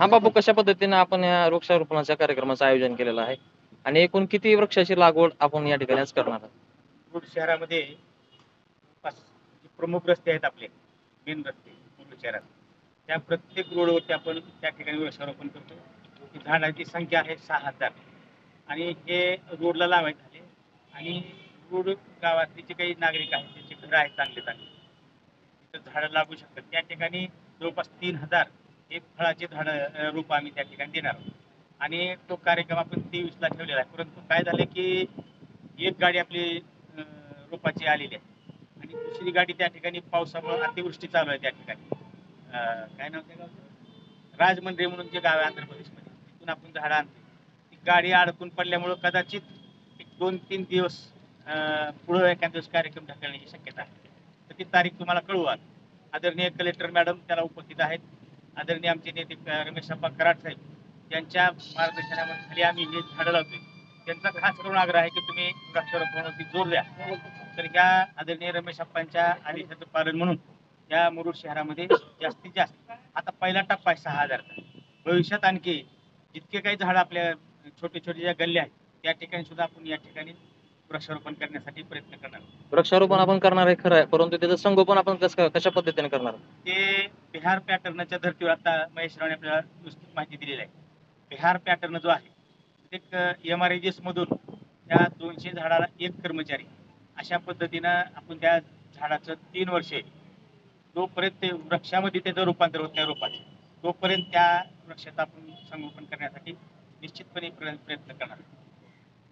हा बाबू कशा पद्धतीने आपण या वृक्षारोपणाच्या कार्यक्रमाचं आयोजन केलेलं आहे? आणि एकूण किती वृक्षाची लागवड आपण या ठिकाणी आज करणार आहोत? मुरुड शहरामध्ये पाच जे प्रमुख रस्ते आहेत आपले मेन रस्ते मुरुड शहरात. त्या प्रत्येक रोडवरती आपण त्या ठिकाणी वृक्षारोपण करतो. ही झाडांची संख्या आहे सहा हजार. आणि हे रोडला लावायचे झाले आणि रोड गावातले जे काही नागरिक आहेत त्यांचे घरं आहेत चांगले चांगले तिथं झाडं लागू शकतात. त्या ठिकाणी जवळपास तीन हजार एक फळाचे झाडं रोप आम्ही त्या ठिकाणी देणार आहोत. आणि तो कार्यक्रम आपण तेवीसला ठेवलेला आहे. परंतु काय झालं की एक गाडी आपली रोपाची आलेली आहे. आणि दुसरी गाडी त्या ठिकाणी पावसामुळे अतिवृष्टी चालू आहे त्या ठिकाणी. काय नाव त्या गावचं? म्हणून जे गाव आहे आंध्र प्रदेशमध्ये. तिथून आपण झाडं आणतो ती गाडी अडकून पडल्यामुळं कदाचित एक दोन तीन दिवस पुढं एखाद दिवस कार्यक्रम ढकलण्याची शक्यता आहे. तर ती तारीख तुम्हाला कळवाल आदरणीय कलेक्टर मॅडम त्याला उपस्थित आहेत. आदरणीय आमचे नेते रमेश अप्पा कराड साहेब यांच्या खाली आम्ही हे झाडं लावतोय त्यांचा खास करून आग्रह आहे की तुम्ही वृक्षारोपणावरती जोर द्या. तर ह्या आदरणीय रमेश अप्पांच्या आदेशाचं पालन म्हणून या मुरुड शहरामध्ये जास्तीत जास्त आता पहिला टप्पा आहे सहा हजारचा भविष्यात आणखी जितके काही झाड आपल्या छोटे छोटे ज्या गल्ल्या आहेत त्या ठिकाणी सुद्धा आपण या ठिकाणी वृक्षारोपण करण्यासाठी प्रयत्न करणार. वृक्षारोपण आपण करणार आहे खरं आहे परंतु त्याचं संगोपन आपण कसं कशा पद्धतीने करणार? ते बिहार पॅटर्नच्या धर्तीवर आता महेश रावने आपल्याला विस्तृत माहिती दिलेली आहे बिहार पॅटर्न जो आहे एक एम आर मधून त्या दोनशे झाडाला एक कर्मचारी अशा पद्धतीनं आपण त्या झाडाचं तीन वर्षे जोपर्यंत ते वृक्षामध्ये त्याचं रूपांतर होत नाही रोपात तोपर्यंत त्या वृक्षाचं आपण संगोपन करण्यासाठी निश्चितपणे प्रय- प्रयत्न करणार